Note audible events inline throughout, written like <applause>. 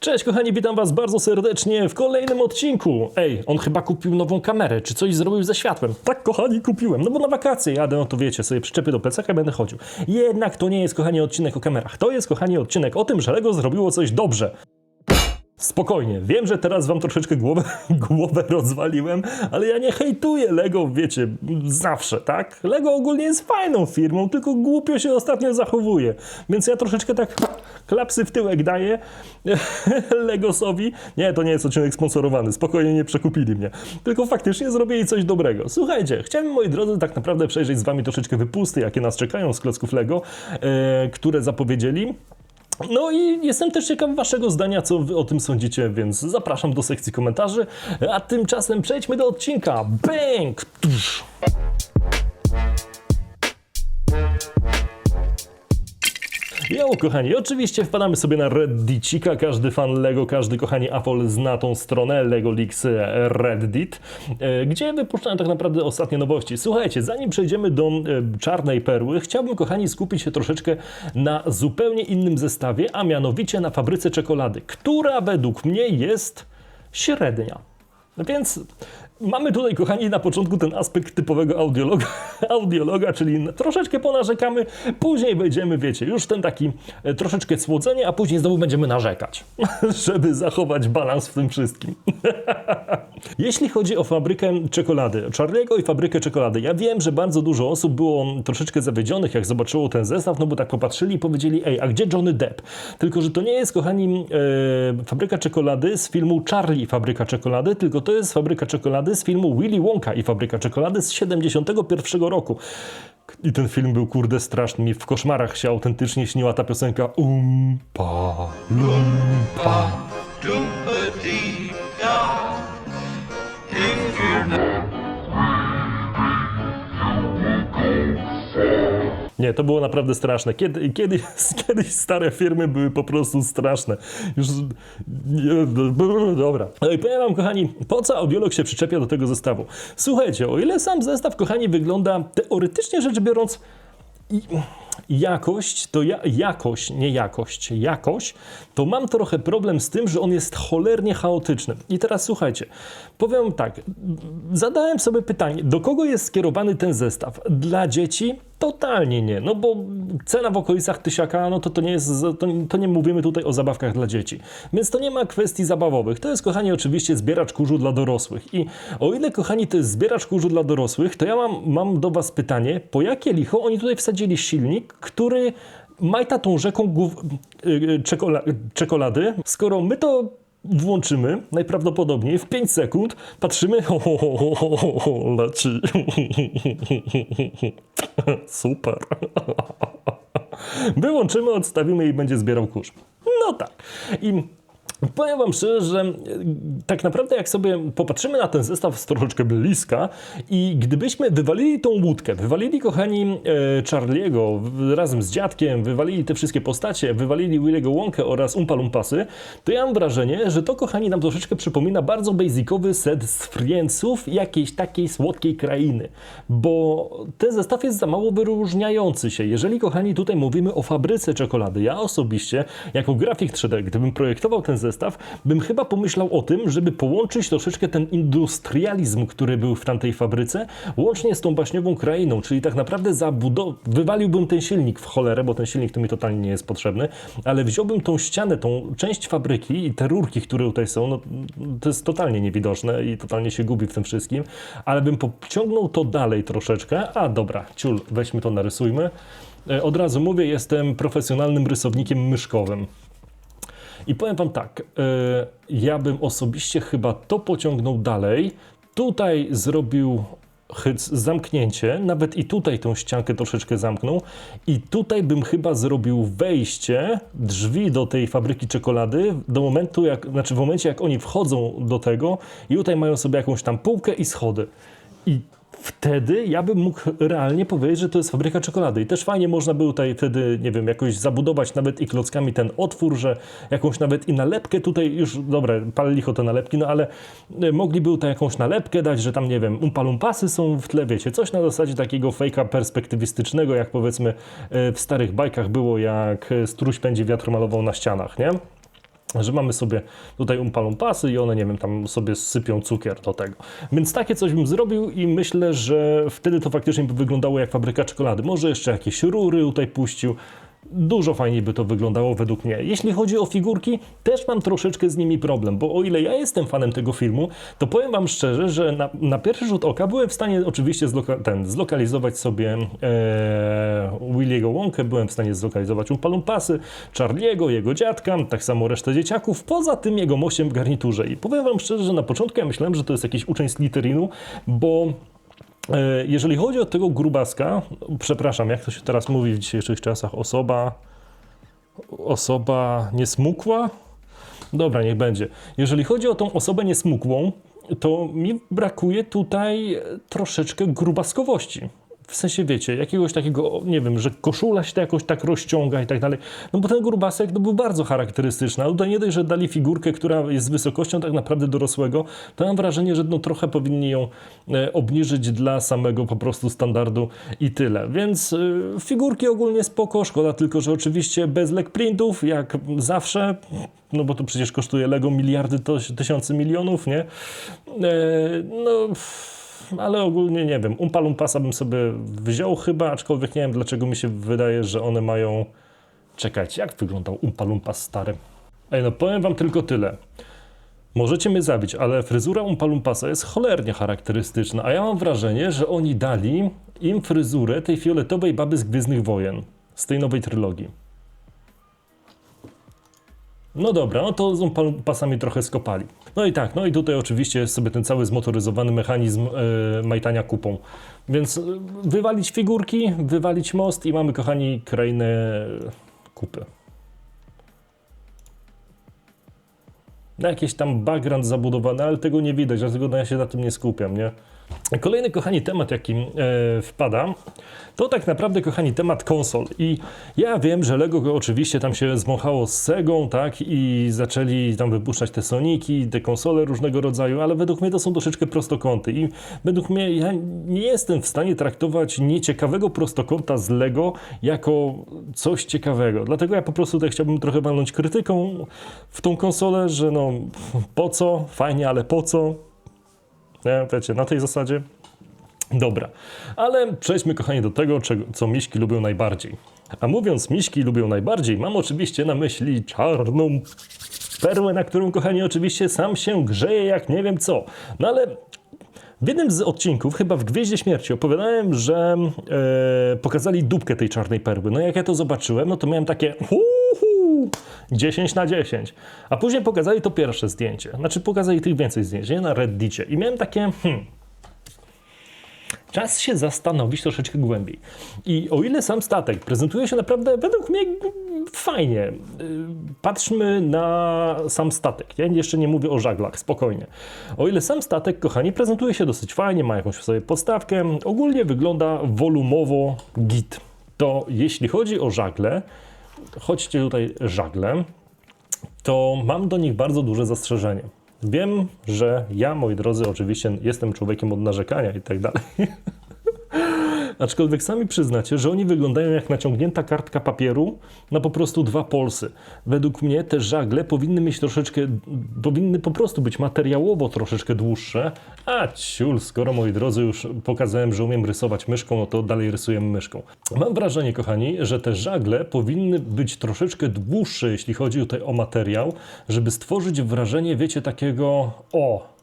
Cześć kochani, witam was bardzo serdecznie w kolejnym odcinku. Ej, on chyba kupił nową kamerę, czy coś zrobił ze światłem. Tak kochani, kupiłem, no bo na wakacje jadę, no to wiecie, sobie przyczepię do plecaka i będę chodził. Jednak to nie jest kochani odcinek o kamerach, to jest kochani odcinek o tym, że Lego zrobiło coś dobrze. Spokojnie, wiem, że teraz wam troszeczkę głowę, <laughs> głowę rozwaliłem, ale ja nie hejtuję Lego, wiecie, zawsze, tak? Lego ogólnie jest fajną firmą, tylko głupio się ostatnio zachowuje. Więc ja troszeczkę tak klapsy w tyłek daję <laughs> Legosowi. Nie, to nie jest odcinek sponsorowany, spokojnie nie przekupili mnie. Tylko faktycznie zrobili coś dobrego. Słuchajcie, chciałem moi drodzy tak naprawdę przejrzeć z wami troszeczkę wypusty, jakie nas czekają z klocków Lego, e, które zapowiedzieli. No i jestem też ciekaw waszego zdania, co wy o tym sądzicie, więc zapraszam do sekcji komentarzy. A tymczasem przejdźmy do odcinka. Bang! Tusz. Jo, kochani, oczywiście wpadamy sobie na Reddicika. Każdy fan Lego, każdy kochani Apple zna tą stronę Lego Leaks Reddit, e, gdzie wypuszczają tak naprawdę ostatnie nowości. Słuchajcie, zanim przejdziemy do e, czarnej perły, chciałbym, kochani, skupić się troszeczkę na zupełnie innym zestawie, a mianowicie na fabryce czekolady, która według mnie jest średnia. No więc mamy tutaj, kochani, na początku ten aspekt typowego audiologa, <laughs> audiologa czyli troszeczkę ponarzekamy, później będziemy, wiecie, już ten taki e, troszeczkę słodzenie, a później znowu będziemy narzekać, <laughs> żeby zachować balans w tym wszystkim. <laughs> Jeśli chodzi o fabrykę czekolady, Charlie'ego i fabrykę czekolady, ja wiem, że bardzo dużo osób było troszeczkę zawiedzionych, jak zobaczyło ten zestaw, no bo tak popatrzyli i powiedzieli, ej, a gdzie Johnny Depp? Tylko, że to nie jest, kochani, e, fabryka czekolady z filmu Charlie fabryka czekolady, tylko to jest fabryka czekolady z filmu Willy Wonka i fabryka czekolady z 71 roku. I ten film był kurde straszny. Mi w koszmarach się autentycznie śniła ta piosenka Umpa, Lumpa. Doompa-dee-da. Nie, to było naprawdę straszne. Kiedy, kiedyś, <laughs> kiedyś stare firmy były po prostu straszne. Już. Dobra. No i powiem Wam, kochani, po co audiolog się przyczepia do tego zestawu? Słuchajcie, o ile sam zestaw, kochani, wygląda teoretycznie rzecz biorąc. I jakość, to ja, jakość, nie jakość, jakość, to mam trochę problem z tym, że on jest cholernie chaotyczny. I teraz słuchajcie, powiem tak, zadałem sobie pytanie, do kogo jest skierowany ten zestaw? Dla dzieci? Totalnie nie, no bo cena w okolicach tysiaka, no to to nie jest, to, to nie mówimy tutaj o zabawkach dla dzieci. Więc to nie ma kwestii zabawowych. To jest, kochani, oczywiście zbieracz kurzu dla dorosłych. I o ile, kochani, to jest zbieracz kurzu dla dorosłych, to ja mam, mam do Was pytanie, po jakie licho oni tutaj wsadzili silnik, który majta tą rzeką yy, czekola, czekolady, skoro my to włączymy, najprawdopodobniej w 5 sekund, patrzymy, ho, ho, ho, ho, ho, ho, leci. <laughs> Super. <laughs> Wyłączymy, odstawimy i będzie zbierał kurz. No tak. I Powiem Wam szczerze, że e, tak naprawdę jak sobie popatrzymy na ten zestaw z troszeczkę bliska i gdybyśmy wywalili tą łódkę, wywalili kochani e, Charlie'ego w- razem z dziadkiem, wywalili te wszystkie postacie, wywalili Willy'ego Wonkę oraz Umpa Lumpasy, to ja mam wrażenie, że to kochani nam troszeczkę przypomina bardzo basicowy set z Friendsów jakiejś takiej słodkiej krainy, bo ten zestaw jest za mało wyróżniający się. Jeżeli kochani tutaj mówimy o fabryce czekolady, ja osobiście jako grafik 3D, gdybym projektował ten zestaw, bym chyba pomyślał o tym, żeby połączyć troszeczkę ten industrializm, który był w tamtej fabryce, łącznie z tą baśniową krainą, czyli tak naprawdę wywaliłbym ten silnik w cholerę, bo ten silnik to mi totalnie nie jest potrzebny, ale wziąłbym tą ścianę, tą część fabryki i te rurki, które tutaj są, no, to jest totalnie niewidoczne i totalnie się gubi w tym wszystkim, ale bym pociągnął to dalej troszeczkę, a dobra, ciul, weźmy to, narysujmy. E, Od razu mówię, jestem profesjonalnym rysownikiem myszkowym. I powiem Wam tak, e, ja bym osobiście chyba to pociągnął dalej. Tutaj zrobił zamknięcie, nawet i tutaj tą ściankę troszeczkę zamknął. I tutaj bym chyba zrobił wejście, drzwi do tej fabryki czekolady, do momentu, jak, znaczy w momencie jak oni wchodzą do tego i tutaj mają sobie jakąś tam półkę i schody. I wtedy ja bym mógł realnie powiedzieć, że to jest fabryka czekolady. I też fajnie można było tutaj wtedy, nie wiem, jakoś zabudować nawet i klockami ten otwór, że jakąś nawet i nalepkę tutaj już, dobra, pal licho te nalepki, no ale e, mogliby tutaj jakąś nalepkę dać, że tam, nie wiem, umpalumpasy są w tle, wiecie, coś na zasadzie takiego fejka perspektywistycznego, jak powiedzmy e, w starych bajkach było, jak e, struś pędzi wiatr malował na ścianach, nie? Że mamy sobie tutaj umpalumpasy i one, nie wiem, tam sobie sypią cukier do tego. Więc takie coś bym zrobił i myślę, że wtedy to faktycznie by wyglądało jak fabryka czekolady. Może jeszcze jakieś rury tutaj puścił. Dużo fajniej by to wyglądało według mnie. Jeśli chodzi o figurki, też mam troszeczkę z nimi problem, bo o ile ja jestem fanem tego filmu, to powiem wam szczerze, że na, na pierwszy rzut oka byłem w stanie oczywiście zloka- ten, zlokalizować sobie e, Williego Wonkę, byłem w stanie zlokalizować Umpalumpasy, Charlie'ego, jego dziadka, tak samo resztę dzieciaków, poza tym jego mościem w garniturze. I powiem wam szczerze, że na początku ja myślałem, że to jest jakiś uczeń Slytherinu, bo E, Jeżeli chodzi o tego grubaska, przepraszam, jak to się teraz mówi w dzisiejszych czasach, osoba, osoba niesmukła? Dobra, niech będzie. Jeżeli chodzi o tą osobę niesmukłą, to mi brakuje tutaj e, troszeczkę grubaskowości. W sensie, wiecie, jakiegoś takiego, nie wiem, że koszula się jakoś tak rozciąga i tak dalej. No bo ten grubasek no, był bardzo charakterystyczny. A tutaj nie dość, że dali figurkę, która jest z wysokością tak naprawdę dorosłego, to mam wrażenie, że no, trochę powinni ją e, obniżyć dla samego po prostu standardu i tyle. Więc e, figurki ogólnie spoko, szkoda tylko, że oczywiście bez leg printów, jak zawsze, no bo to przecież kosztuje Lego miliardy, tysiące milionów, nie? E, no... Ale ogólnie nie wiem. Umpa Lumpasa bym sobie wziął chyba, aczkolwiek nie wiem dlaczego mi się wydaje, że one mają. Czekajcie, jak wyglądał Umpa Lumpas stary? Ej, no powiem wam tylko tyle. Możecie mnie zabić, ale fryzura Umpa Lumpasa jest cholernie charakterystyczna, a ja mam wrażenie, że oni dali im fryzurę tej fioletowej baby z Gwiezdnych Wojen, z tej nowej trylogii. No dobra, no to z pasami trochę skopali. No i tak, no i tutaj oczywiście jest sobie ten cały zmotoryzowany mechanizm e, majtania kupą. Więc e, wywalić figurki, wywalić most i mamy, kochani, krainę kupy. Na jakiś tam background zabudowany, ale tego nie widać, dlatego ja się na tym nie skupiam, nie? Kolejny, kochani, temat, jaki e, wpada, to tak naprawdę, kochani, temat konsol. I ja wiem, że Lego go oczywiście tam się zmąchało z Segą, tak, i zaczęli tam wypuszczać te Soniki, te konsole różnego rodzaju, ale według mnie to są troszeczkę prostokąty. I według mnie ja nie jestem w stanie traktować nieciekawego prostokąta z Lego jako coś ciekawego. Dlatego ja po prostu tutaj chciałbym trochę walnąć krytyką w tą konsolę, że no po co, fajnie, ale po co? Nie, wiecie, na tej zasadzie. Dobra, ale przejdźmy, kochani, do tego, czego, co miśki lubią najbardziej. A mówiąc miśki lubią najbardziej, mam oczywiście na myśli czarną perłę, na którą, kochani, oczywiście sam się grzeje jak nie wiem co. No ale w jednym z odcinków, chyba w Gwieździe Śmierci, opowiadałem, że e, pokazali dupkę tej czarnej perły. No jak ja to zobaczyłem, no to miałem takie uhu, 10 na 10. A później pokazali to pierwsze zdjęcie. Znaczy pokazali tych więcej zdjęć, nie? Na Reddicie. I miałem takie, hmm, Czas się zastanowić troszeczkę głębiej. I o ile sam statek prezentuje się naprawdę według mnie fajnie, y, patrzmy na sam statek. Ja jeszcze nie mówię o żaglach, spokojnie. O ile sam statek, kochani, prezentuje się dosyć fajnie, ma jakąś sobie podstawkę, ogólnie wygląda wolumowo git. To jeśli chodzi o żagle, chodźcie tutaj żagle, to mam do nich bardzo duże zastrzeżenie. Wiem, że ja, moi drodzy, oczywiście jestem człowiekiem od narzekania i tak dalej. <laughs> Aczkolwiek sami przyznacie, że oni wyglądają jak naciągnięta kartka papieru na po prostu dwa polsy. Według mnie te żagle powinny mieć troszeczkę, powinny po prostu być materiałowo troszeczkę dłuższe. A ciul, skoro moi drodzy już pokazałem, że umiem rysować myszką, no to dalej rysuję myszką. Mam wrażenie, kochani, że te żagle powinny być troszeczkę dłuższe, jeśli chodzi tutaj o materiał, żeby stworzyć wrażenie, wiecie, takiego o,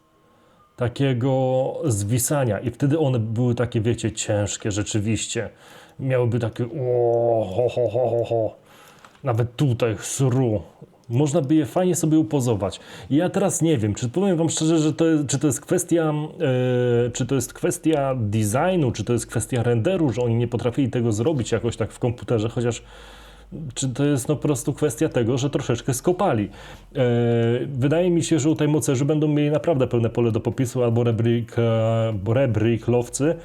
takiego zwisania i wtedy one były takie, wiecie, ciężkie rzeczywiście. Miałyby takie ho, ho, ho, ho, ho. Nawet tutaj sru. Można by je fajnie sobie upozować. I ja teraz nie wiem, czy powiem wam szczerze, że to jest, czy to jest kwestia, e, czy to jest kwestia designu, czy to jest kwestia renderu, że oni nie potrafili tego zrobić jakoś tak w komputerze, chociaż czy to jest no po prostu kwestia tego, że troszeczkę skopali. E, wydaje mi się, że tutaj mocerzy będą mieli naprawdę pełne pole do popisu albo rebrik, e, rebrik lowcy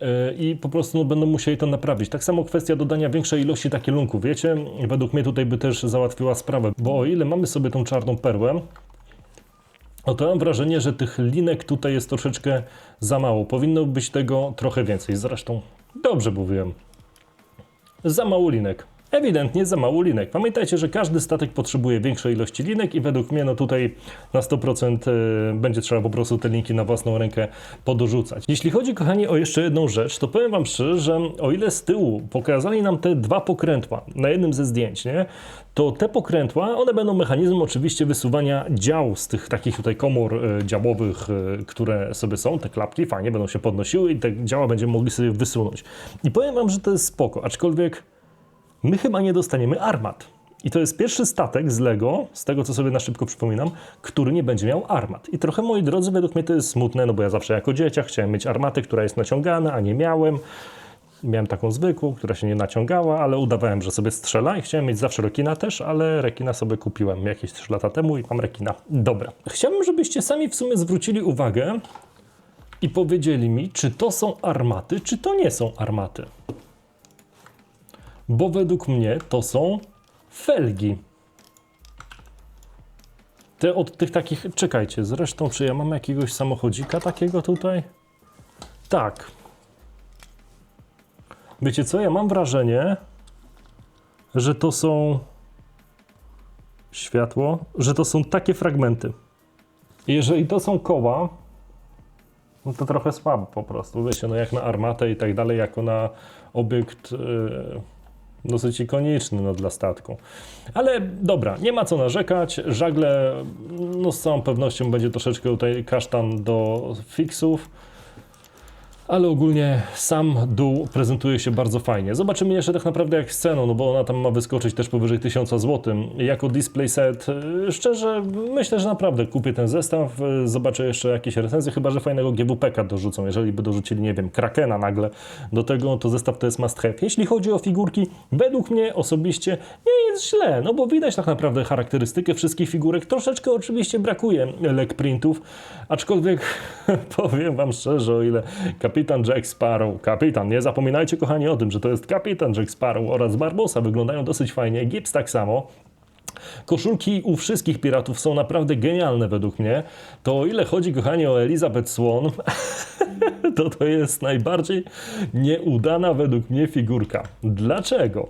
e, i po prostu no, będą musieli to naprawić. Tak samo kwestia dodania większej ilości takielunków, wiecie, według mnie tutaj by też załatwiła sprawę, bo o ile mamy sobie tą czarną perłę, no to mam wrażenie, że tych linek tutaj jest troszeczkę za mało. Powinno być tego trochę więcej. Zresztą dobrze mówiłem. Za mało linek. Ewidentnie za mało linek. Pamiętajcie, że każdy statek potrzebuje większej ilości linek i według mnie no tutaj na 100% y, będzie trzeba po prostu te linki na własną rękę podorzucać. Jeśli chodzi, kochani, o jeszcze jedną rzecz, to powiem wam szczerze, że o ile z tyłu pokazali nam te dwa pokrętła na jednym ze zdjęć, nie? to te pokrętła, one będą mechanizmem oczywiście wysuwania dział z tych takich tutaj komór e, działowych, e, które sobie są, te klapki fajnie będą się podnosiły i te działa będziemy mogli sobie wysunąć. I powiem wam, że to jest spoko, aczkolwiek my chyba nie dostaniemy armat. I to jest pierwszy statek z Lego, z tego co sobie na szybko przypominam, który nie będzie miał armat. I trochę, moi drodzy, według mnie to jest smutne, no bo ja zawsze jako dzieciak chciałem mieć armatę, która jest naciągana, a nie miałem. Miałem taką zwykłą, która się nie naciągała, ale udawałem, że sobie strzela i chciałem mieć zawsze rekina też, ale rekina sobie kupiłem jakieś 3 lata temu i mam rekina. Dobra. Chciałbym, żebyście sami w sumie zwrócili uwagę i powiedzieli mi, czy to są armaty, czy to nie są armaty. Bo według mnie to są felgi. Te od tych takich, czekajcie, zresztą czy ja mam jakiegoś samochodzika takiego tutaj? Tak, Wiecie co? Ja mam wrażenie, że to są światło, że to są takie fragmenty. Jeżeli to są koła, no to trochę słabo po prostu. Wiecie, no jak na armatę i tak dalej, jako na obiekt yy, dosyć ikoniczny no, dla statku. Ale dobra, nie ma co narzekać. Żagle, no z całą pewnością będzie troszeczkę tutaj kasztan do fixów. Ale ogólnie sam dół prezentuje się bardzo fajnie. Zobaczymy jeszcze tak naprawdę jak z ceną, no bo ona tam ma wyskoczyć też powyżej 1000 zł. Jako display set, yy, szczerze myślę, że naprawdę kupię ten zestaw, yy, zobaczę jeszcze jakieś recenzje, chyba że fajnego GWP-ka dorzucą. Jeżeli by dorzucili, nie wiem, Krakena nagle do tego, to zestaw to jest must have. Jeśli chodzi o figurki, według mnie osobiście nie jest źle, no bo widać tak naprawdę charakterystykę wszystkich figurek. Troszeczkę oczywiście brakuje lek printów, aczkolwiek <laughs> powiem wam szczerze, o ile kapitan Jack Sparrow, kapitan, nie zapominajcie kochani o tym, że to jest kapitan Jack Sparrow oraz Barbosa wyglądają dosyć fajnie, Gibbs tak samo. Koszulki u wszystkich piratów są naprawdę genialne według mnie. To o ile chodzi, kochani, o Elizabeth Swan, <laughs> to to jest najbardziej nieudana według mnie figurka. Dlaczego?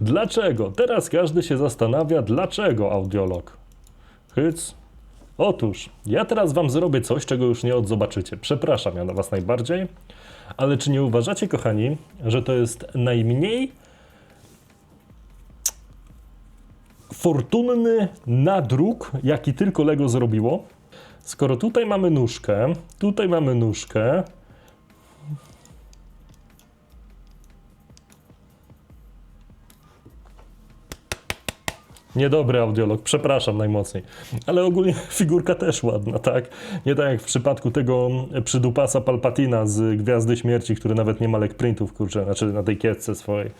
Dlaczego? Teraz każdy się zastanawia, dlaczego audiolog. Hyc. Otóż, ja teraz wam zrobię coś, czego już nie odzobaczycie. Przepraszam ja na was najbardziej, ale czy nie uważacie, kochani, że to jest najmniej fortunny nadruk, jaki tylko Lego zrobiło? Skoro tutaj mamy nóżkę, tutaj mamy nóżkę, Niedobry audiolog, przepraszam najmocniej. Ale ogólnie <laughs> figurka też ładna, tak? Nie tak jak w przypadku tego przydupasa Palpatina z Gwiazdy Śmierci, który nawet nie ma lek printów, kurczę, znaczy na tej kietce swojej.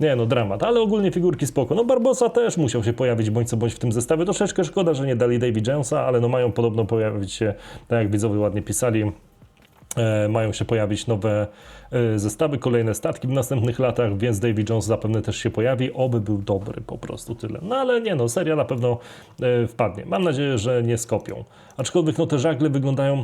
Nie no, dramat, ale ogólnie figurki spoko. No Barbosa też musiał się pojawić bądź co bądź w tym zestawie. Troszeczkę szkoda, że nie dali Davy Jonesa, ale no mają podobno pojawić się, tak jak widzowie ładnie pisali, mają się pojawić nowe e, zestawy, kolejne statki w następnych latach, więc Davy Jones zapewne też się pojawi. Oby był dobry, po prostu tyle. No ale nie no, seria na pewno e, wpadnie. Mam nadzieję, że nie skopią. Aczkolwiek no te żagle wyglądają,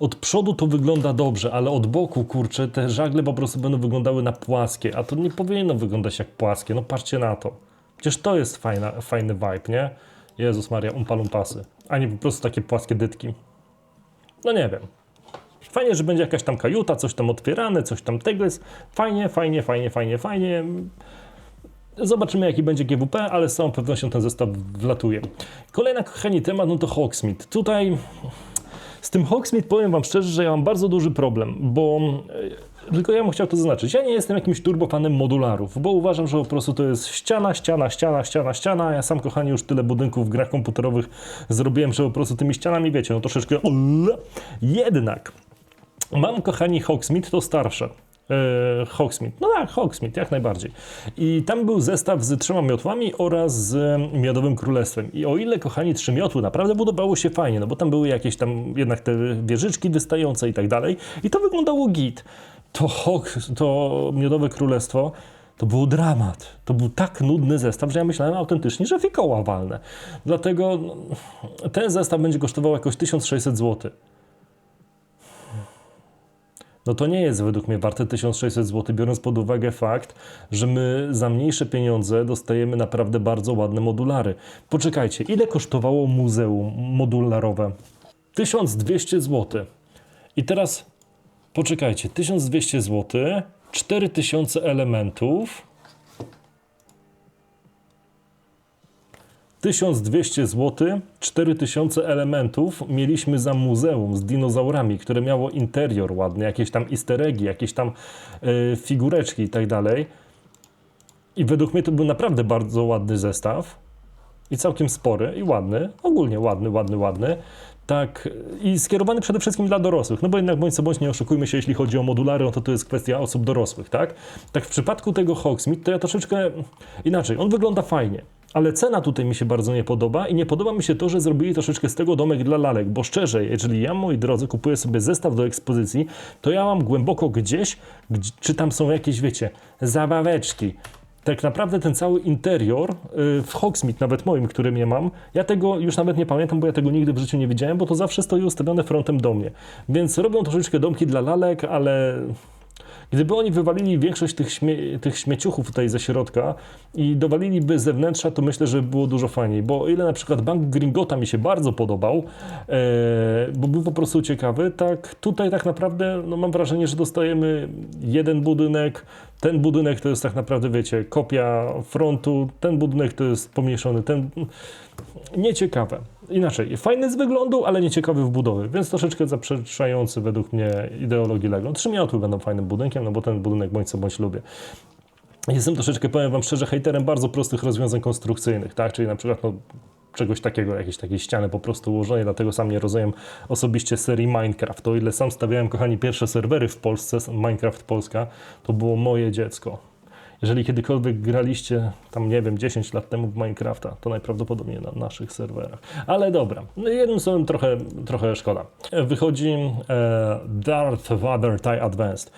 od przodu to wygląda dobrze, ale od boku, kurczę, te żagle po prostu będą wyglądały na płaskie, a to nie powinno wyglądać jak płaskie. No patrzcie na to. Przecież to jest fajna, fajny vibe, nie? Jezus Maria, umpalumpasy. A nie po prostu takie płaskie dytki. No nie wiem. Fajnie, że będzie jakaś tam kajuta, coś tam otwierane, coś tam tego jest. Fajnie, fajnie, fajnie, fajnie, fajnie. Zobaczymy, jaki będzie GWP, ale z całą pewnością ten zestaw wlatuje. Kolejna, kochani, temat, no to Hawksmith. Tutaj z tym Hawksmith powiem wam szczerze, że ja mam bardzo duży problem, bo e, tylko ja bym chciał to zaznaczyć. Ja nie jestem jakimś turbofanem modularów, bo uważam, że po prostu to jest ściana, ściana, ściana, ściana, ściana. Ja sam, kochani, już tyle budynków w grach komputerowych zrobiłem, że po prostu tymi ścianami, wiecie, no troszeczkę... Jednak Mam, kochani, Hawksmith, to starsze. Hawksmith. No tak, Hawksmith, jak najbardziej. I tam był zestaw z trzema miotłami oraz z Miodowym Królestwem. I o ile, kochani, trzy miotły naprawdę budowało się fajnie, no bo tam były jakieś tam jednak te wieżyczki wystające i tak dalej. I to wyglądało git. To, Hawk, to Miodowe Królestwo to był dramat. To był tak nudny zestaw, że ja myślałem autentycznie, że fikoła walne. Dlatego ten zestaw będzie kosztował jakoś 1600 zł. No to nie jest według mnie warte 1600 zł, biorąc pod uwagę fakt, że my za mniejsze pieniądze dostajemy naprawdę bardzo ładne modulary. Poczekajcie, ile kosztowało muzeum modularowe? 1200 zł. I teraz poczekajcie, 1200 zł, 4000 elementów. 1200 zł, 4000 elementów mieliśmy za muzeum z dinozaurami, które miało interior ładny, jakieś tam easter eggi, jakieś tam e, figureczki i tak dalej. I według mnie to był naprawdę bardzo ładny zestaw i całkiem spory i ładny, ogólnie ładny, ładny, ładny. Tak, i skierowany przede wszystkim dla dorosłych, no bo jednak bądź co bądź nie oszukujmy się, jeśli chodzi o modulary, no to to jest kwestia osób dorosłych, tak? Tak w przypadku tego Hogsmeade to ja troszeczkę inaczej, on wygląda fajnie, ale cena tutaj mi się bardzo nie podoba i nie podoba mi się to, że zrobili troszeczkę z tego domek dla lalek, bo szczerze, jeżeli ja, moi drodzy, kupuję sobie zestaw do ekspozycji, to ja mam głęboko gdzieś, gdzie, czy tam są jakieś, wiecie, zabaweczki, tak naprawdę ten cały interior y, w Hogsmeade, nawet moim, którym ja mam, ja tego już nawet nie pamiętam, bo ja tego nigdy w życiu nie widziałem, bo to zawsze stoi ustawione frontem do mnie. Więc robią troszeczkę domki dla lalek, ale gdyby oni wywalili większość tych, śmie tych śmieciuchów tutaj ze środka i dowaliliby z zewnętrza, to myślę, że by było dużo fajniej. Bo ile na przykład Bank Gringota mi się bardzo podobał, e, bo był po prostu ciekawy, tak tutaj tak naprawdę no, mam wrażenie, że dostajemy jeden budynek, ten budynek to jest tak naprawdę, wiecie, kopia frontu, ten budynek to jest pomniejszony, ten... Nieciekawe. Inaczej, fajny z wyglądu, ale nieciekawy w budowie, więc troszeczkę zaprzeczający według mnie ideologii Lego. Trzy miotły będą fajnym budynkiem, no bo ten budynek bądź co bądź lubię. Jestem troszeczkę, powiem wam szczerze, hejterem bardzo prostych rozwiązań konstrukcyjnych, tak? Czyli na przykład no, czegoś takiego, jakieś takiej ściany po prostu ułożonej, dlatego sam nie rozumiem osobiście serii Minecraft. O ile sam stawiałem, kochani, pierwsze serwery w Polsce, Minecraft Polska, to było moje dziecko. Jeżeli kiedykolwiek graliście tam, nie wiem, 10 lat temu w Minecrafta, to najprawdopodobniej na naszych serwerach. Ale dobra, no jednym słowem trochę, trochę szkoda. Wychodzi e, Darth Vader TIE Advanced.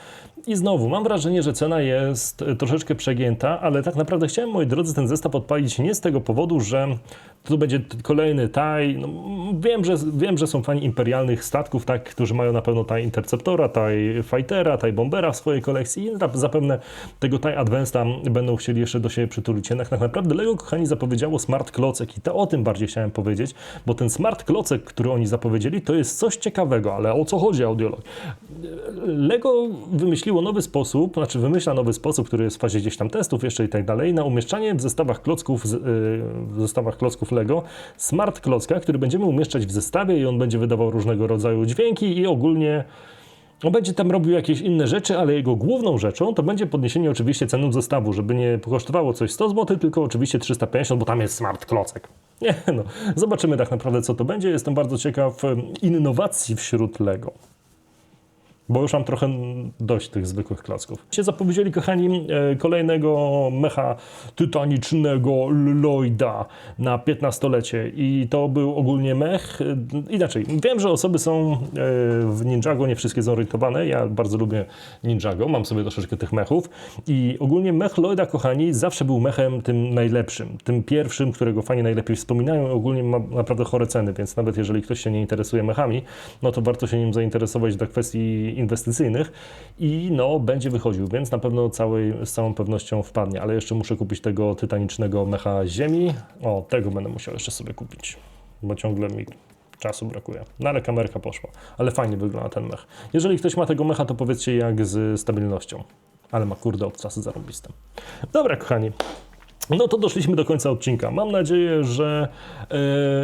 I znowu, mam wrażenie, że cena jest e, troszeczkę przegięta, ale tak naprawdę chciałem, moi drodzy, ten zestaw odpalić nie z tego powodu, że tu będzie kolejny TIE. No, wiem, że, wiem, że są fani imperialnych statków, tak, którzy mają na pewno TIE Interceptora, TIE Fightera, TIE Bombera w swojej kolekcji i zap- zapewne tego TIE Advanced'a będą chcieli jeszcze do siebie przytulić. Jednak tak naprawdę Lego, kochani, zapowiedziało Smart Klocek i to o tym bardziej chciałem powiedzieć, bo ten Smart Klocek, który oni zapowiedzieli, to jest coś ciekawego, ale o co chodzi audiolog? Lego wymyśliło nowy sposób, znaczy wymyśla nowy sposób, który jest w fazie gdzieś tam testów jeszcze i tak dalej, na umieszczanie w zestawach klocków, yy, w zestawach klocków Lego smart klocka, który będziemy umieszczać w zestawie i on będzie wydawał różnego rodzaju dźwięki i ogólnie on będzie tam robił jakieś inne rzeczy, ale jego główną rzeczą to będzie podniesienie oczywiście ceny zestawu, żeby nie kosztowało coś 100 zł, tylko oczywiście 350, bo tam jest smart klocek. <laughs> Nie no, zobaczymy tak naprawdę co to będzie. Jestem bardzo ciekaw innowacji wśród Lego. Bo już mam trochę dość tych zwykłych klocków. Się zapowiedzieli, kochani, e, kolejnego mecha tytanicznego Lloyda na 15-lecie. I to był ogólnie mech. e, Inaczej, wiem, że osoby są e, w Ninjago, nie wszystkie zorientowane. Ja bardzo lubię Ninjago, mam sobie troszeczkę tych mechów. I ogólnie mech Lloyda, kochani, zawsze był mechem tym najlepszym. Tym pierwszym, którego fani najlepiej wspominają. Ogólnie ma naprawdę chore ceny, więc nawet jeżeli ktoś się nie interesuje mechami, no to warto się nim zainteresować do kwestii inwestycyjnych i no, będzie wychodził, więc na pewno całej, z całą pewnością wpadnie, ale jeszcze muszę kupić tego tytanicznego mecha ziemi. O, tego będę musiał jeszcze sobie kupić, bo ciągle mi czasu brakuje. No ale kamerka poszła, ale fajnie wygląda ten mech. Jeżeli ktoś ma tego mecha, to powiedzcie jak z stabilnością. Ale ma kurde obcasy zarobiste. Dobra, kochani. No to doszliśmy do końca odcinka. Mam nadzieję, że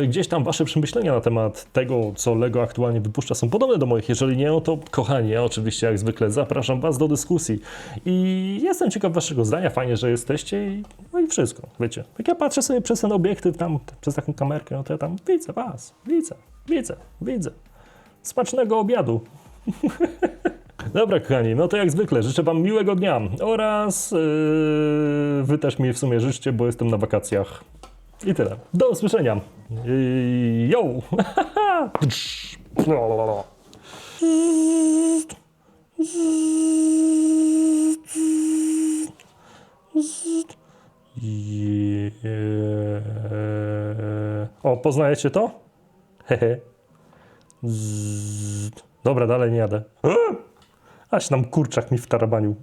e, gdzieś tam Wasze przemyślenia na temat tego, co Lego aktualnie wypuszcza, są podobne do moich. Jeżeli nie, no to kochani, ja oczywiście jak zwykle zapraszam Was do dyskusji. I jestem ciekaw Waszego zdania. Fajnie, że jesteście i, no i wszystko. Wiecie, jak ja patrzę sobie przez ten obiektyw, tam przez taką kamerkę, no to ja tam widzę Was, widzę, widzę, widzę. Smacznego obiadu. <laughs> Dobra, kochani, no to jak zwykle życzę Wam miłego dnia oraz yy, Wy też mi w sumie życzcie, bo jestem na wakacjach. I tyle. Do usłyszenia. Yy, yo! Je- <laughs> O, poznajecie to? Hehe. Dobra, dalej nie jadę. Aś nam kurczak mi wtarabanił.